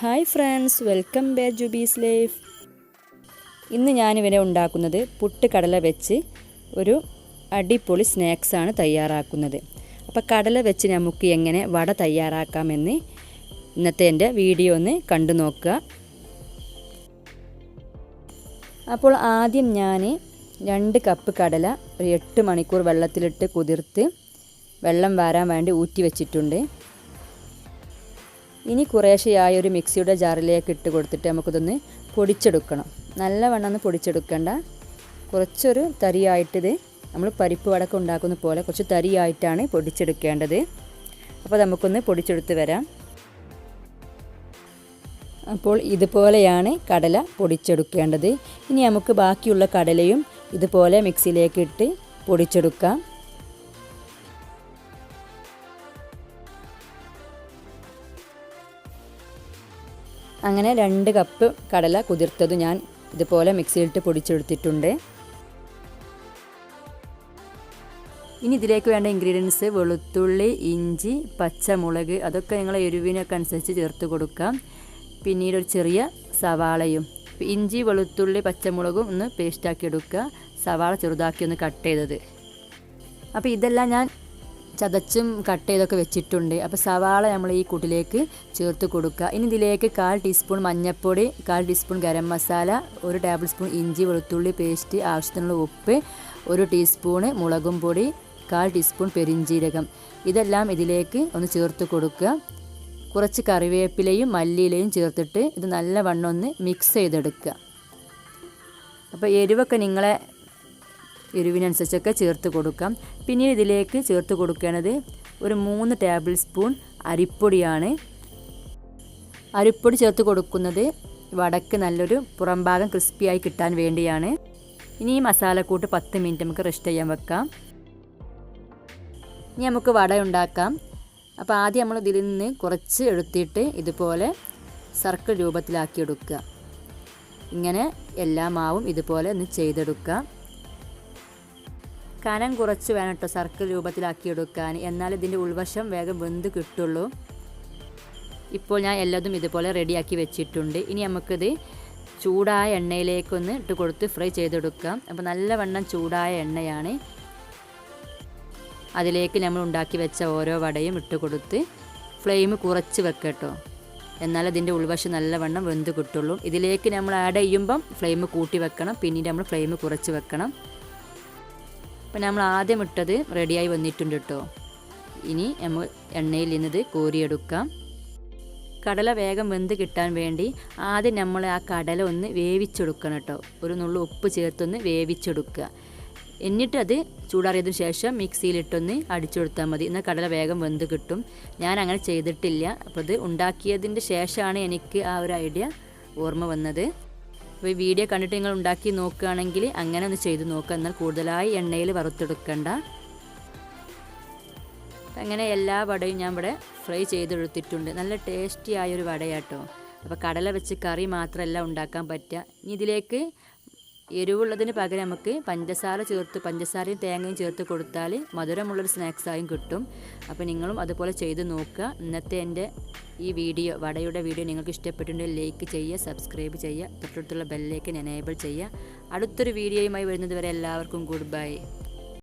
Hi friends welcome back Jubees life. ഇന്ന് ഞാനിവിടെ ഉണ്ടാക്കുന്നത് പുട്ട് കടല വെച്ച് ഒരു അടിപൊളി സ്നാക്സാണ് തയ്യാറാക്കുന്നത്. അപ്പോൾ കടല വെച്ച് നമുക്ക് എങ്ങനെ വട തയ്യാറാക്കാമെന്ന് ഇന്നത്തെ എന്റെ വീഡിയോ ഒന്ന് കണ്ടു നോക്കുക. അപ്പോൾ ആദ്യം ഞാൻ രണ്ട് കപ്പ് കടല ഒരു എട്ട് മണിക്കൂർ വെള്ളത്തിലിട്ട് കുതിർത്ത് വെള്ളം വാരാൻ വേണ്ടി ഊറ്റി വെച്ചിട്ടുണ്ട്. ഇനി കുറേശ്ശെയായ ഒരു മിക്സിയുടെ ജാറിലേക്ക് ഇട്ട് കൊടുത്തിട്ട് നമുക്കിതൊന്ന് പൊടിച്ചെടുക്കണം. നല്ലവണ്ണം ഒന്ന് പൊടിച്ചെടുക്കേണ്ട. കുറച്ചൊരു തരിയായിട്ടിത് നമ്മൾ പരിപ്പ് വടക്കം ഉണ്ടാക്കുന്ന പോലെ കുറച്ച് തരിയായിട്ടാണ് പൊടിച്ചെടുക്കേണ്ടത്. അപ്പോൾ നമുക്കൊന്ന് പൊടിച്ചെടുത്ത് വരാം. അപ്പോൾ ഇതുപോലെയാണ് കടല പൊടിച്ചെടുക്കേണ്ടത്. ഇനി നമുക്ക് ബാക്കിയുള്ള കടലയും ഇതുപോലെ മിക്സിയിലേക്ക് ഇട്ട് പൊടിച്ചെടുക്കാം. അങ്ങനെ രണ്ട് കപ്പ് കടല കുതിർത്തത് ഞാൻ ഇതുപോലെ മിക്സിയിലിട്ട് പൊടിച്ചെടുത്തിട്ടുണ്ട്. ഇനി ഇതിലേക്ക് വേണ്ട ഇൻഗ്രീഡിയൻസ് വെളുത്തുള്ളി ഇഞ്ചി പച്ചമുളക് അതൊക്കെ നിങ്ങൾ എരിവിനൊക്കെ അനുസരിച്ച് ചേർത്ത് കൊടുക്കാം. പിന്നീട് ഒരു ചെറിയ സവാളയും ഇഞ്ചി വെളുത്തുള്ളി പച്ചമുളകും ഒന്ന് പേസ്റ്റാക്കി എടുക്കുക. സവാള ചെറുതാക്കി ഒന്ന് കട്ട് ചെയ്തത്. അപ്പോൾ ഇതെല്ലാം ഞാൻ ചതച്ചും കട്ട് ചെയ്തൊക്കെ വെച്ചിട്ടുണ്ട്. അപ്പോൾ സവാള നമ്മൾ ഈ കൂട്ടിലേക്ക് ചേർത്ത് കൊടുക്കുക. ഇനി ഇതിലേക്ക് കാൽ ടീസ്പൂൺ മഞ്ഞൾപ്പൊടി കാൽ ടീസ്പൂൺ ഗരം മസാല ഒരു ടേബിൾ സ്പൂൺ ഇഞ്ചി വെളുത്തുള്ളി പേസ്റ്റ് ആവശ്യത്തിനുള്ള ഉപ്പ് ഒരു ടീസ്പൂണ് മുളകും പൊടി കാൽ ടീസ്പൂൺ പെരിഞ്ജീരകം. ഇതെല്ലാം ഇതിലേക്ക് ഒന്ന് ചേർത്ത് കൊടുക്കുക. കുറച്ച് കറിവേപ്പിലയും മല്ലിയിലയും ചേർത്തിട്ട് ഇത് നല്ല വണ്ണം ഒന്ന് മിക്സ് ചെയ്തെടുക്കുക. അപ്പോൾ എരിവൊക്കെ നിങ്ങളെ എരിവിനനുസരിച്ചൊക്കെ ചേർത്ത് കൊടുക്കാം. പിന്നീട് ഇതിലേക്ക് ചേർത്ത് കൊടുക്കേണ്ടത് ഒരു മൂന്ന് ടേബിൾ സ്പൂൺ അരിപ്പൊടിയാണ്. അരിപ്പൊടി ചേർത്ത് കൊടുക്കുന്നത് വടക്ക് നല്ലൊരു പുറംഭാഗം ക്രിസ്പിയായി കിട്ടാൻ വേണ്ടിയാണ്. ഇനി ഈ മസാലക്കൂട്ട് പത്ത് മിനിറ്റ് നമുക്ക് റെസ്റ്റ് ചെയ്യാൻ വെക്കാം. ഇനി നമുക്ക് വട ഉണ്ടാക്കാം. അപ്പോൾ ആദ്യം നമ്മൾ ഇതിൽ നിന്ന് കുറച്ച് എടുത്തിട്ട് ഇതുപോലെ സർക്കിൾ രൂപത്തിലാക്കി എടുക്കുക. ഇങ്ങനെ എല്ലാ മാവും ഇതുപോലെ ഒന്ന് ചെയ്തെടുക്കാം കനം കുറച്ച് വേണം കേട്ടോ സർക്കിൾ രൂപത്തിലാക്കി എടുക്കാൻ എന്നാൽ ഇതിന്റെ ഉൾവശം വേഗം വെന്ത് കിട്ടുള്ളൂ. ഇപ്പോൾ ഞാൻ എല്ലാതും ഇതുപോലെ റെഡിയാക്കി വെച്ചിട്ടുണ്ട്. ഇനി നമുക്കിത് ചൂടായ എണ്ണയിലേക്കൊന്ന് ഇട്ട് കൊടുത്ത് ഫ്രൈ ചെയ്തെടുക്കാം. അപ്പോൾ നല്ലവണ്ണം ചൂടായ എണ്ണയാണ്. അതിലേക്ക് നമ്മൾ ഉണ്ടാക്കി വെച്ച ഓരോ വടയും ഇട്ട് കൊടുത്ത് ഫ്ലെയിം കുറച്ച് വെക്കട്ടോ എന്നാൽ അതിന്റെ ഉൾവശം നല്ലവണ്ണം വെന്ത് കിട്ടുള്ളൂ. ഇതിലേക്ക് നമ്മൾ ആഡ് ചെയ്യുമ്പം ഫ്ലെയിം കൂട്ടി വെക്കണം. പിന്നീട് നമ്മൾ ഫ്ലെയിം കുറച്ച് വെക്കണം. അപ്പം നമ്മൾ ആദ്യം ഇട്ടത് റെഡിയായി വന്നിട്ടുണ്ട് കേട്ടോ ഇനി നമ്മൾ എണ്ണയിൽ നിന്നത് കോരിയെടുക്കാം. കടല വേഗം വെന്ത് കിട്ടാൻ വേണ്ടി ആദ്യം നമ്മൾ ആ കടല ഒന്ന് വേവിച്ചെടുക്കണം കേട്ടോ ഒരു നുള്ളു ഉപ്പ് ചേർത്തൊന്ന് വേവിച്ചെടുക്കുക. എന്നിട്ടത് ചൂടാറിയതിനു ശേഷം മിക്സിയിലിട്ടൊന്ന് അടിച്ചെടുത്താൽ മതി. എന്നാൽ കടല വേഗം വെന്ത് കിട്ടും. ഞാൻ അങ്ങനെ ചെയ്തിട്ടില്ല. അപ്പോൾ ഇത് ഉണ്ടാക്കിയതിന്റെ ശേഷമാണ് എനിക്ക് ആ ഒരു ഐഡിയ ഓർമ്മ വന്നത്. അപ്പോൾ ഈ വീഡിയോ കണ്ടിട്ട് നിങ്ങൾ ഉണ്ടാക്കി നോക്കുകയാണെങ്കിൽ അങ്ങനെ ഒന്ന് ചെയ്ത് നോക്കുക എന്നാൽ കൂടുതലായി എണ്ണയിൽ വറുത്തെടുക്കണ്ട. അങ്ങനെ എല്ലാ വടയും ഞാൻ ഇവിടെ ഫ്രൈ ചെയ്തെടുത്തിട്ടുണ്ട്. നല്ല ടേസ്റ്റി ആയൊരു വടയാട്ടോ. അപ്പോൾ കടല വെച്ച് കറി മാത്രമല്ല ഉണ്ടാക്കാൻ പറ്റുക. ഇനി ഇതിലേക്ക് എരിവുള്ളതിന് പകരം നമുക്ക് പഞ്ചസാര ചേർത്ത് പഞ്ചസാരയും തേങ്ങയും ചേർത്ത് കൊടുത്താൽ മധുരമുള്ളൊരു സ്നാക്സായും കിട്ടും. അപ്പോൾ നിങ്ങളും അതുപോലെ ചെയ്ത് നോക്കുക. ഇന്നത്തെ എന്റെ ഈ വീഡിയോ വടയുടെ വീഡിയോ നിങ്ങൾക്ക് ഇഷ്ടപ്പെട്ടിട്ടുണ്ടെങ്കിൽ ലൈക്ക് ചെയ്യുക സബ്സ്ക്രൈബ് ചെയ്യുക തൊട്ടടുത്തുള്ള ബെല്ലേക്ക് എനേബിൾ ചെയ്യുക. അടുത്തൊരു വീഡിയോയുമായി വരുന്നത് വരെ എല്ലാവർക്കും ഗുഡ് ബൈ